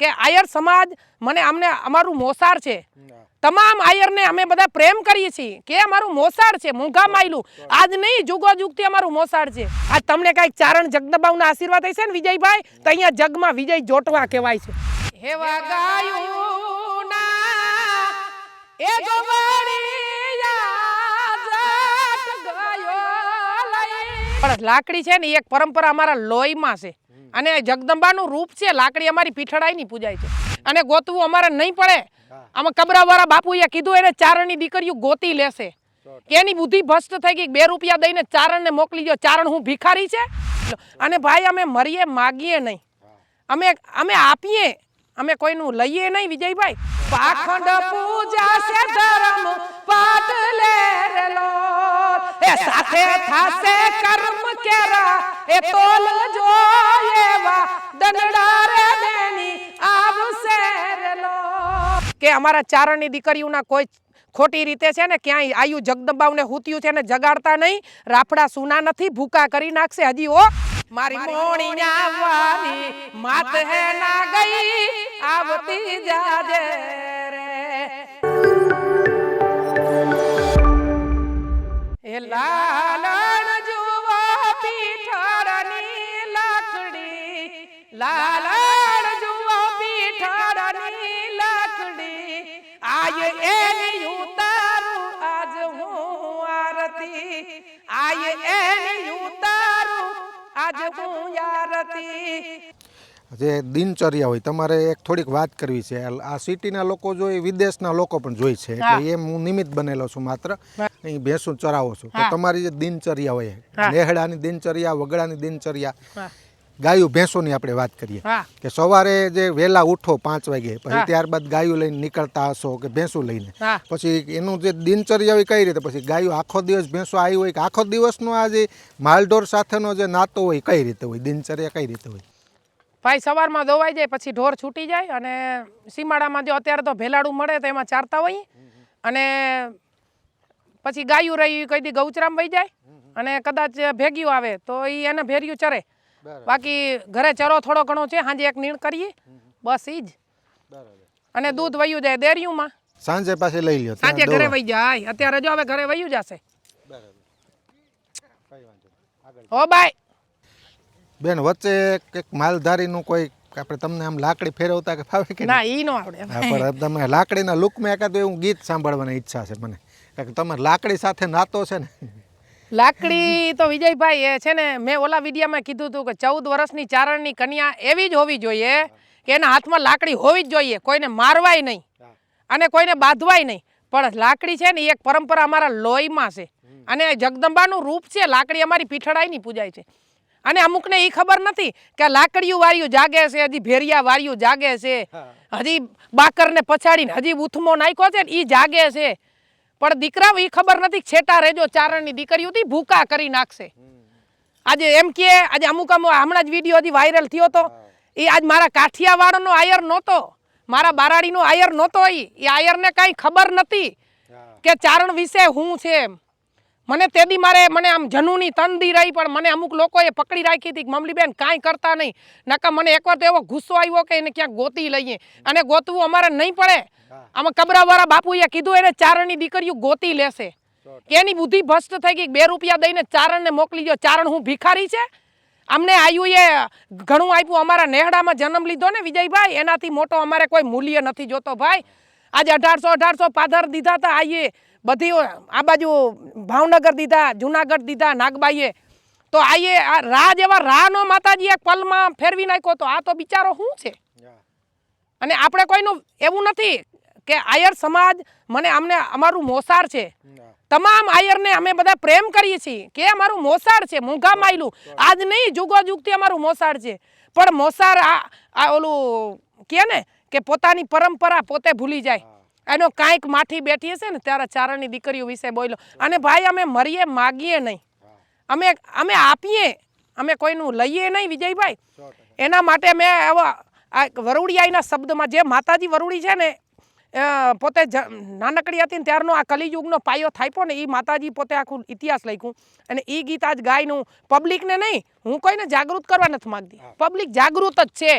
કે આયર સમાજ મને અમને અમારું મોસાળ છે. તમામ આયરને અમે બધા પ્રેમ કરીએ છીએ કે અમારું મોસાળ છે મૂંઘા માયલું. આજ નહીં જુગો જુગથી અમારું મોસાળ છે. આજ તમને કાંઈક ચારણ જગદબાઉના આશીર્વાદ હશે ને વિજયભાઈ? તો અહીંયા જગમાં વિજય જોટવા કહેવાય છે. હેવા ગાયું ના એ પણ લાકડી છે ને એ એક પરંપરા અમારા લોહીમાં છે. અને જગદંબાનું રૂપ છે લાકડી અમારી પીઠડાઈની પૂજાય છે. અને ગોતવું અમારે નહીં પડે. આમાં કબરાવાળા બાપુએ કીધું એને ચારણની દીકરીઓ ગોતી લેશે. એની બુદ્ધિ ભ્રષ્ટ થઈ ગઈ બે રૂપિયા દઈને ચારણને મોકલી દો ચારણ હું ભિખારી છે? અને ભાઈ અમે મરીએ માગીએ નહીં. અમે અમે આપીએ. અમે કોઈનું લઈએ નહીં વિજયભાઈ? પાખંડ પૂજા છે ધર્મ પાટ લે રેલો. એ સાથે થાશે કર્મ કેરા એ તોલ જો એવા દંડડા રે દેની આવશે રેલો. કે અમારા ચારણની દીકરીઓના કોઈ ખોટી રીતે છે ને ક્યાંય આયુ જગદંબાવને હુત્યું છે ને જગાડતા નહીં રાફડા સુના નથી ભૂકા કરી નાખશે. હજી ઓ મારી મોણી વારી માત હે ના ગઈ આવતી જાજે. એ લાલણ જુવા પીઠળની લાકડી, લાલણ જુવા પીઠળની લાકડી, આય એની ઉતારું આજ હું આરતી, આય એની ઉતારું આજ હું આરતી. જે દિનચર્યા હોય તમારે એક થોડીક વાત કરવી છે. આ સિટીના લોકો જોઈ વિદેશના લોકો પણ જોઈ છે કે એટલે એમ હું નિમિત્ત બનેલો છું માત્ર. અહીં ભેંસું ચરાવો છું. તો તમારી જે દિનચર્યા હોય લેહડાની નેહડાની દિનચર્યા વગડાની દિનચર્યા ગાયું ભેંસોની આપણે વાત કરીએ. કે સવારે જે વહેલા ઉઠો પાંચ વાગે પછી ત્યારબાદ ગાયું લઈને નીકળતા હશો કે ભેંસું લઈને. પછી એનું જે દિનચર્યા હોય કઈ રીતે? પછી ગાયું આખો દિવસ ભેંસો આવી હોય કે આખો દિવસનો આ જે માલઢોર સાથેનો જે નાતો હોય કઈ રીતે હોય? દિનચર્યા કઈ રીતે હોય? ભાઈ સવારમાં દોવાઈ જાય પછી ઢોર છૂટી જાય અને સીમાડામાં જો અત્યારે તો ભેલાડું મળે તો એમાં ચારતા હોઈએ અને પછી ગાયું રહી કઈ દી ગૌચરામ વહી જાય અને કદાચ ભેગ્યું આવે તો એ એને ભેર્યું ચરે. બાકી ઘરે ચરો થોડો ઘણો છે સાંજે એક નીણ કરીએ બસ ઈ જ અને દૂધ વયું જાય દેરિયુંમાં. સાંજે પાછી લઈ લ્યો સાંજે ઘરે વહી જાય અત્યારે જો હવે ઘરે વયું જશે. ઓ બાય. બેન વચ્ચે એક માલધારીનું કોઈ આપણે તમને આમ લાકડી ફેરવતા કે ફાવે કે ના ઈ નો આવડે. પણ તમે લાકડીના લુકમાં એકાદ એવું ગીત સાંભળવાની ઈચ્છા છે મને. કારણ કે તમે લાકડી સાથે નાતો છે ને? લાકડી તો વિજયભાઈ એ છે ને મેં ઓલા વિડીયામાં કીધું હતું કે ચૌદ વર્ષની ચારણની કન્યા એવી જ હોવી જોઈએ કે એના હાથમાં લાકડી હોવી જ જોઈએ કોઈને મારવાય નહીં અને કોઈને બાંધવાય નહીં. પણ લાકડી છે ને એક પરંપરા અમારા લોહીમાં છે. અને જગદંબાનું રૂપ છે લાકડી અમારી પીઠળાઈની પૂજાય છે. અને અમુકને એ ખબર નથી કે લાકડીયું વાર્યું જાગે છે હજી ભેરિયા વાર્યું જાગે છે. હજી બાકરને પછાડીને હજી ઉથમો નાખ્યો છે ને એ જાગે છે. પણ દીકરાઓ એ ખબર નથી છેટા રેજો ચારણની દીકરીઓ હતી ભૂકા કરી નાખશે. આજે એમ કે આજે અમુક અમુક હમણાં જ વીડિયો હજી વાયરલ થયો તો એ આજ મારા કાઠિયાવાડનો આયર નહોતો મારા બારાડીનો આયર નહોતો એ એ આયરને કાંઈ ખબર નથી કે ચારણ વિશે હું છે એમ. મને તેદી મારે, મને આમ જનુની તંદી રહી, પણ મને અમુક લોકોએ પકડી રાખી હતી કે મમલીબેન કાંઈ કરતા નહીં. નકા મને એકવાર તો એવો ગુસ્સો આવ્યો કે એને ક્યાંક ગોતી લઈએ. અને ગોતવું અમારે નહીં પડે. આમાં કબરાવાળા બાપુએ કીધું એને ચારણની દીકરીઓ ગોતી લેશે. એની બુદ્ધિ ભ્રષ્ટ થઈ ગઈ બે રૂપિયા દઈને ચારણને મોકલી દો ચારણ હું ભિખારી છે? અમને આયુએ ઘણું આપ્યું. અમારા નેહડામાં જન્મ લીધો ને વિજયભાઈ. એનાથી મોટો અમારે કોઈ મૂલ્ય નથી જોતો ભાઈ. આજે અઢારસો અઢારસો પાધર દીધા હતા આઈએ. બધી આ બાજુ ભાવનગર દીધા જુનાગઢ દીધા નાગબાઈએ. તો આઈએ આ રા જેવા રાનો માતાજી એક પલમાં ફેરવી નાખ્યો તો આ તો બિચારો શું છે? અને આપણે કોઈનું એવું નથી કે આયર સમાજ મને અમને અમારું મોસાર છે. તમામ આયરને અમે બધા પ્રેમ કરીએ છીએ કે અમારું મોસાર છે મૂંઘા માયલું આજ નહીં જુગો જુગથી અમારું મોસાર છે. પણ મોસાર આ આ ઓલું કે ને કે પોતાની પરંપરા પોતે ભૂલી જાય. એનો કાંઈક માઠી બેઠી હશે ને ત્યારે ચારણની દીકરીઓ વિશે બોલ્યો. અને ભાઈ અમે મરીએ માગીએ નહીં. અમે અમે આપીએ. અમે કોઈનું લઈએ નહીં વિજયભાઈ. એના માટે મેં આવા આ વરુડિયાઈના શબ્દમાં જે માતાજી વરુડી છે ને પોતે નાનકડી હતી ને ત્યારનો આ કલિયુગનો પાયો થાપ્યો ને એ માતાજી પોતે આખું ઇતિહાસ લખ્યું. અને એ ગીત આજ ગાયનું પબ્લિકને નહીં હું કોઈને જાગૃત કરવા નથી માગતી. પબ્લિક જાગૃત જ છે.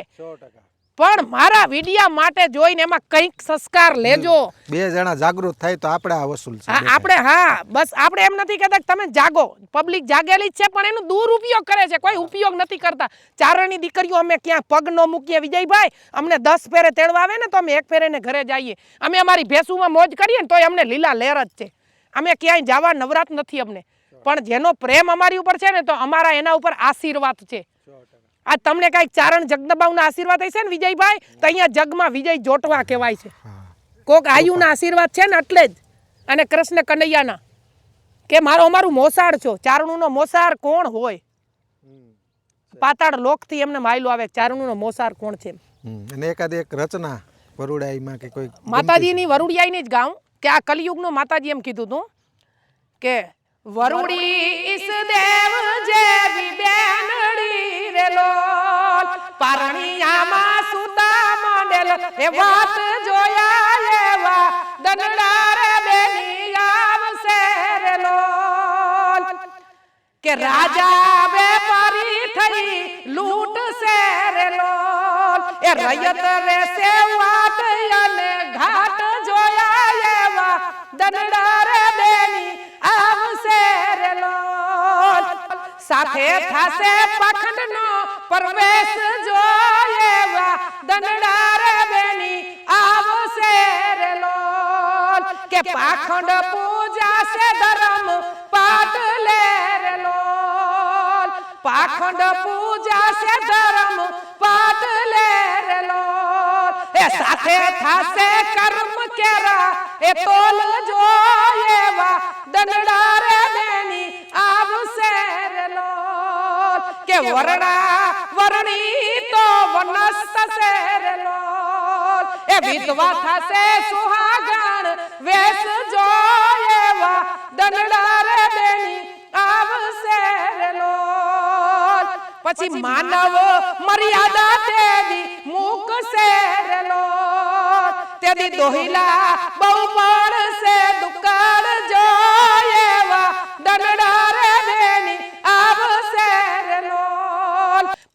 પણ મારા વિડિયા માટે જોઈને એમાં કંઈક સંસ્કાર લેજો. બે જણા જાગૃત થાય તો આપણે આ વસૂલ છે આપણે હા બસ આપણે એમ નથી કહેતા કે તમે જાગો. પબ્લિક જાગેલી જ છે પણ એનો દુરુપયોગ કરે છે. કોઈ ઉપયોગ નથી કરતા. ચારણની દીકરીઓ અમે ક્યાં પગ ન મૂકીએ વિજયભાઈ? અમને દસ ફેરે તેડવા આવે ને તો અમે એક ફેરેને ઘરે જઈએ. અમે અમારી ભેંસુમાં મોજ કરીએ ને તો અમને લીલા લહેર જ છે. અમે ક્યાંય જવા નવરાત નથી અમને. પણ જેનો પ્રેમ અમારી ઉપર છે ને તો અમારા એના ઉપર આશીર્વાદ છે. આ તમને કાંઈક ચારણ જગદબાઉના આશીર્વાદ હશે ને વિજયભાઈ? તો અહીંયા જગમાં વિજય જોટવા કહેવાય છે. કોક કોક આયુના આશીર્વાદ છે ને એટલે જ. અને કૃષ્ણ કનૈયાના. કે મારો અમારું મોસાળ છો. ચારણુનો મોસાળ કોણ હોય? પાતાળ લોકથી એમને માયલો આવે. ચારણુનો મોસાળ કોણ છે અને એકાદ એક રચના વરુડાઈમાં કે કોઈ માતાજીની વરુડિયાની જ ગાઉં. કે આ કલિયુગનો માતાજી એમ કીધું તું. કે વરુડી ઈસ દેવ જેવી બેનડી. રે પારણિયામાં સુતા માંડેલ, એ વાત જોયા એવા દનડા રે બેની આવશે રેલો. કે રાજા વેપારી થઈ લૂંટ સે રે લોલ એ રયત રે સેવાત અને સાથે થાશે પખંડનો પરવેશ જોયેવા દનડા રે બેની આવશે રે લોલ. કે પાખંડ પૂજા સે ધર્મ પાટ લે રે પાખંડ પૂજા સે ધર્મ પાટ લે રે એ સાથે થાશે કર્મ કેરા, એ તોલ જોયેવા દનડા રે કે વરણા વરણી તો વનસ થશે એ વિધવા થશે સુહાગણ વેશ જોયેવા દનડા રે બેની આવશે રેલો પછી માનવ મર્યાદા તેવી મૂકશે રે લોલ. તેદી દોહિલા બહુ પડશે દુકાળ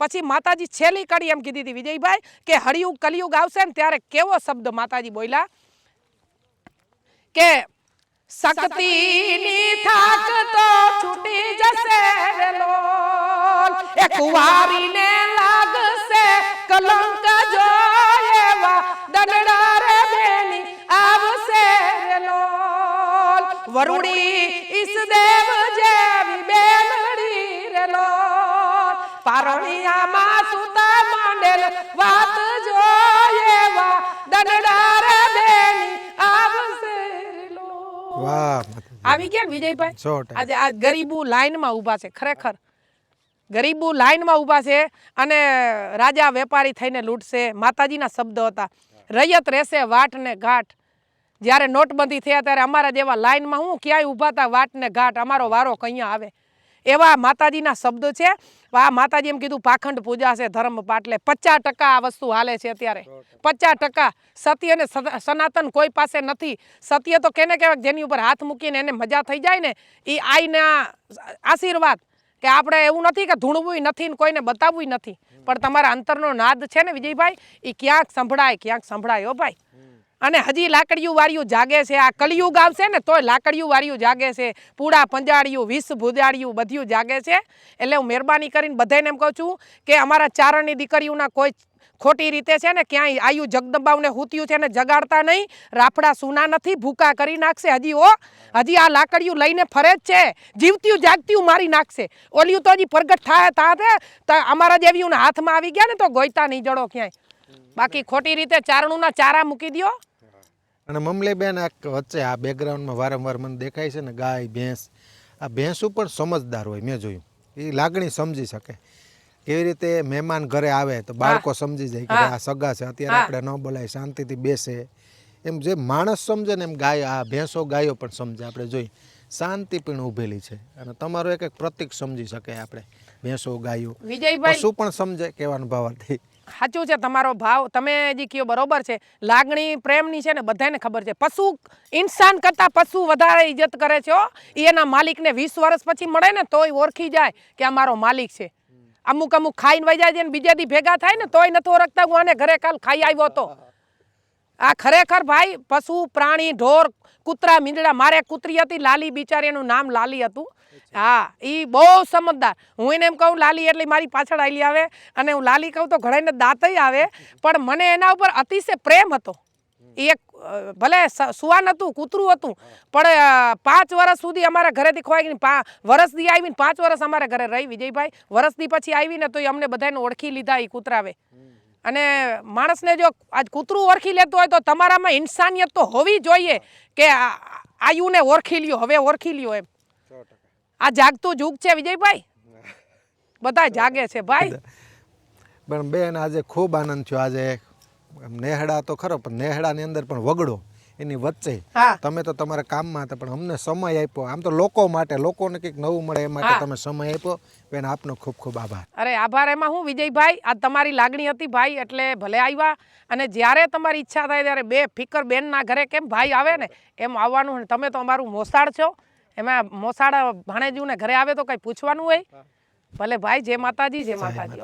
પછી માતાજી છેલ્લી કડી એમ કીધી હતી વિજયભાઈ કે હળિયુગ કલિયુગ આવશે ને ત્યારે કેવો શબ્દ માતાજી બોલ્યા? કે શક્તિની થાક તો છૂટી જશે એ કુંવારીને લાગશે લોલ સુતા માંડેલ વાત જોયેવા દનડા રે બેની આવશે વાહ આવી ગયા વિજયભાઈ. આજે આ ગરીબો લાઈનમાં ઊભા છે ખરેખર. ગરીબો લાઈનમાં ઊભા છે અને રાજા વેપારી થઈને લૂંટશે માતાજીના શબ્દો હતા. રૈયત રહેશે વાટ ને ઘાટ. જ્યારે નોટબંધી થયા ત્યારે અમારા જેવા લાઈનમાં હું ક્યાંય ઊભા હતા વાટ ને ઘાટ? અમારો વારો કઅહીંયા આવે? એવા માતાજીના શબ્દો છે. આ માતાજી એમ કીધું પાખંડ પૂજા છે ધર્મ પાટલે. પચાસ ટકા આ વસ્તુ હાલે છે અત્યારે. પચાસ ટકા. સત્ય અને સનાતન કોઈ પાસે નથી. સત્ય તો કેને કહેવાય જેની ઉપર હાથ મૂકીને એને મજા થઈ જાય ને એ આઈના આશીર્વાદ. કે આપણે એવું નથી કે ધૂણવું નથી ને કોઈને બતાવવું નથી. પણ તમારા અંતરનો નાદ છે ને વિજયભાઈ એ ક્યાંક સંભળાય ક્યાંક સંભળાય હો ભાઈ. અને હજી લાકડિયું વાળિયું જાગે છે. આ કલિયુગ આવશે ને તોય લાકડિયું વાળિયું જાગે છે. પૂડા પંજાળિયું વિષ ભુજાડિયું બધું જાગે છે. એટલે હું મહેરબાની કરીને બધાને એમ કહું છું કે અમારા ચારણની દીકરીઓના કોઈ ખોટી રીતે છે ને ક્યાંય આયુ જગદંબાવને હૂત્યું છે ને જગાડતા નહીં. રાફડા સૂના નથી, ભૂકા કરી નાખશે. હજી ઓ હજી આ લાકડિયું લઈને ફરે જ છે. જીવત્યું, જાગત્યું મારી નાખશે. ઓલિયું તો હજી પ્રગટ થાય તો અમારા જેવી હાથમાં આવી ગયા ને તો ગોઈતા નહીં જડો ક્યાંય. બાકી ખોટી રીતે ચારણુંના ચારા મૂકી દ્યો. અને મમલી બેન આ વચ્ચે આ બેકગ્રાઉન્ડમાં વારંવાર મને દેખાય છે ને ગાય ભેંસ આ ભેંસું પણ સમજદાર હોય મેં જોયું. એ લાગણી સમજી શકે. કેવી રીતે મહેમાન ઘરે આવે તો બાળકો સમજી જાય કે આ સગા છે અત્યારે આપણે ન બોલાય શાંતિથી બેસે. એમ જે માણસ સમજે ને એમ ગાય આ ભેંસો ગાયો પણ સમજે. આપણે જોઈ શાંતિપીણ ઊભેલી છે. અને તમારો એક એક પ્રતિક સમજી શકે આપણે ભેંસો ગાયો. પશુ પણ સમજે કહેવાનો ભાવાર્થી સાચું છે, તમારો ભાવ, તમે જે કયો બરોબર છે, લાગણી પ્રેમની છે ને બધાને ખબર છે. પશુ ઇન્સાન કરતાં પશુ વધારે ઇજ્જત કરે છે એ એના માલિકને વીસ વર્ષ પછી મળે ને તોય ઓળખી જાય કે આ મારો માલિક છે. અમુક અમુક ખાઈને વહી જાય છે બીજા દી ભેગા થાય ને તોય નથી ઓળખતા, હું આને ઘરે કાલ ખાઈ આવ્યો હતો. આ ખરેખર ભાઈ પશુ, પ્રાણી, ઢોર, કૂતરા, મીંદડા, મારે કૂતરી હતી, લાલી બિચારી એનું નામ લાલી હતું. હા એ બહુ સમજદાર. હું એને એમ કહું લાલી એટલે મારી પાછળ આવેલી આવે. અને હું લાલી કહું તો ઘણાને દાંતય આવે પણ મને એના ઉપર અતિશય પ્રેમ હતો. એ એક ભલે સુવાન હતું કૂતરું હતું પણ પાંચ વર્ષ સુધી અમારા ઘરેથી ખોવાઈ ગઈ પા વરસથી આવીને પાંચ વર્ષ અમારા ઘરે રહી વિજયભાઈ. વર્ષથી પછી આવીને તો અમને બધાને ઓળખી લીધા એ કૂતરાવે. અને માણસને જો આજ કૂતરું ઓળખી લેતું હોય તો તમારામાં ઇન્સાનિયત તો હોવી જોઈએ કે આયુને ઓળખી લ્યો હવે ઓળખી લ્યો એમ. આ જાગતું જુગ છે વિજયભાઈ? બધા જાગે છે ભાઈ. પણ બેન આજે ખૂબ આનંદ થયો. આજે નેહડા તો ખરો પણ નેહડાની અંદર પણ વગડો એની વચ્ચે. તમે તો તમારા કામમાં હતા પણ અમને સમય આપ્યો. આમ તો લોકો માટે લોકોને કંઈક નવું મળે એ માટે તમે સમય આપ્યો. બેન આપનો ખૂબ ખૂબ આભાર. અરે આભાર. એમાં હું વિજયભાઈ આ તમારી લાગણી હતી ભાઈ એટલે ભલે આવ્યા. અને જ્યારે તમારી ઈચ્છા થાય ત્યારે બે ફિકર બેનના ઘરે કેમ ભાઈ આવે ને એમ આવવાનું તમે તો અમારું મોસાળ છો. એમાં મોસાળા ભાણેજુને ઘરે આવે તો કંઈ પૂછવાનું હોય? ભલે ભાઈ જય માતાજી જય માતાજી.